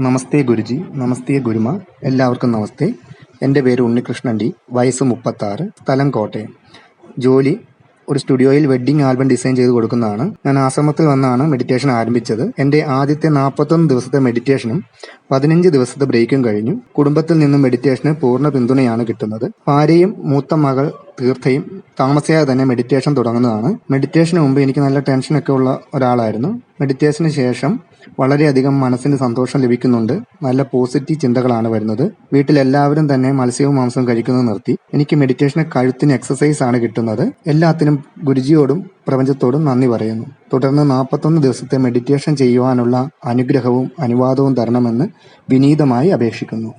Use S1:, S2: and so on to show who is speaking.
S1: നമസ്തേ ഗുരുജി നമസ്തേ ഗുരുമ എല്ലാവർക്കും നമസ്തേ. എന്റെ പേര് ഉണ്ണികൃഷ്ണൻ ഡി വയസ്സ് മുപ്പത്താറ് സ്ഥലം കോട്ടയം. ജോലി ഒരു സ്റ്റുഡിയോയിൽ വെഡ്ഡിംഗ് ആൽബം ഡിസൈൻ ചെയ്ത് കൊടുക്കുന്നതാണ്. ഞാൻ ആശ്രമത്തിൽ വന്നാണ് മെഡിറ്റേഷൻ ആരംഭിച്ചത്. എന്റെ ആദ്യത്തെ നാൽപ്പത്തൊന്ന് ദിവസത്തെ മെഡിറ്റേഷനും പതിനഞ്ച് ദിവസത്തെ ബ്രേക്കും കഴിഞ്ഞു. കുടുംബത്തിൽ നിന്നും മെഡിറ്റേഷന് പൂർണ പിന്തുണയാണ് കിട്ടുന്നത്. ഭാര്യയും മൂത്ത മകൾ തീർത്ഥയും താമസിയാതെ തന്നെ മെഡിറ്റേഷൻ തുടങ്ങുന്നതാണ്. മെഡിറ്റേഷന് മുമ്പ് എനിക്ക് നല്ല ടെൻഷനൊക്കെ ഉള്ള ഒരാളായിരുന്നു. മെഡിറ്റേഷന് ശേഷം വളരെയധികം മനസ്സിന് സന്തോഷം ലഭിക്കുന്നുണ്ട്. നല്ല പോസിറ്റീവ് ചിന്തകളാണ് വരുന്നത്. വീട്ടിൽ എല്ലാവരും തന്നെ മത്സ്യവും മാംസവും കഴിക്കുന്നത് നിർത്തി. എനിക്ക് മെഡിറ്റേഷന് കഴുത്തിന് എക്സസൈസ് ആണ് കിട്ടുന്നത്. എല്ലാത്തിനും ഗുരുജിയോടും പ്രപഞ്ചത്തോടും നന്ദി പറയുന്നു. തുടർന്ന് നാൽപ്പത്തൊന്ന് ദിവസത്തെ മെഡിറ്റേഷൻ ചെയ്യുവാനുള്ള അനുഗ്രഹവും അനുവാദവും തരണമെന്ന് വിനീതമായി അപേക്ഷിക്കുന്നു.